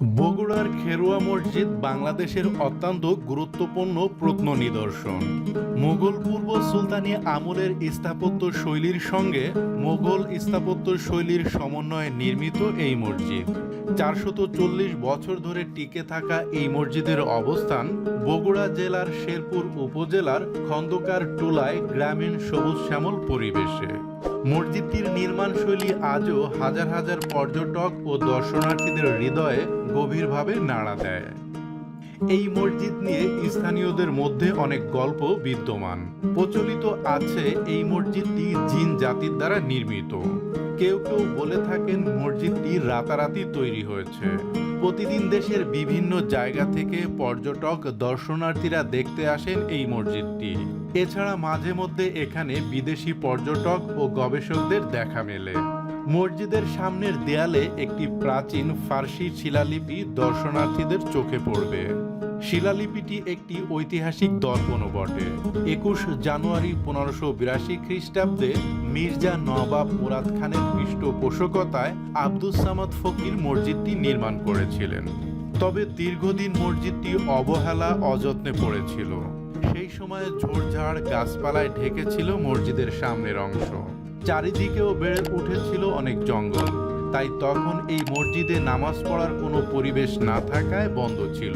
বগুড়ার খেরুয়া মসজিদ বাংলাদেশের অত্যন্ত গুরুত্বপূর্ণ প্রত্ন নিদর্শন। মোগল পূর্ব সুলতানি আমলের স্থাপত্য শৈলীর সঙ্গে মোগল স্থাপত্য শৈলীর সমন্বয়ে নির্মিত এই মসজিদ। চারশত চল্লিশ বছর ধরে টিকে থাকা এই মসজিদের অবস্থান বগুড়া জেলার শেরপুর উপজেলার খন্দকার টোলায় গ্রামীণ সবুজ শ্যামল পরিবেশে। মসজিদটির নির্মাণশৈলী আজও হাজার হাজার পর্যটক ও দর্শনার্থীদের হৃদয়ে গভীরভাবে নাড়া দেয়। এই মসজিদ নিয়ে স্থানীয়দের মধ্যে অনেক গল্প বিদ্যমান। প্রচলিত আছে এই মসজিদটি জিন জাতির দ্বারা নির্মিত। কেউ কেউ বলে থাকেন মসজিদটি রাতারাতি তৈরি হয়েছে। প্রতিদিন দেশের বিভিন্ন জায়গা থেকে পর্যটক দর্শনার্থীরা দেখতে আসেন এই মসজিদটি। এছাড়া মাঝে মধ্যে এখানে বিদেশি পর্যটক ও গবেষকদের দেখা মেলে। মসজিদের সামনের দেয়ালে একটি প্রাচীন ফার্সি শিলালিপি দর্শনার্থীদের চোখে পড়বে। শিলালিপিটি একটি ঐতিহাসিক দর্পণও বটে। একুশ জানুয়ারি পনেরোশো বিরাশি খ্রিস্টাব্দে মির্জা নবাব মুরাদ খানের পৃষ্ঠপোষকতায় আব্দুস সামাদ ফকির মসজিদটি নির্মাণ করেছিলেন। তবে দীর্ঘদিন মসজিদটি অবহেলা, অযত্নে পড়েছিল। সেই সময় ঝোড়ঝাড় গাছপালায় ঢেকেছিল মসজিদের সামনের অংশ। চারিদিকেও বেড়ে উঠেছিল অনেক জঙ্গল। তাই তখন এই মসজিদে নামাজ পড়ার কোনো পরিবেশ না থাকায় বন্ধ ছিল।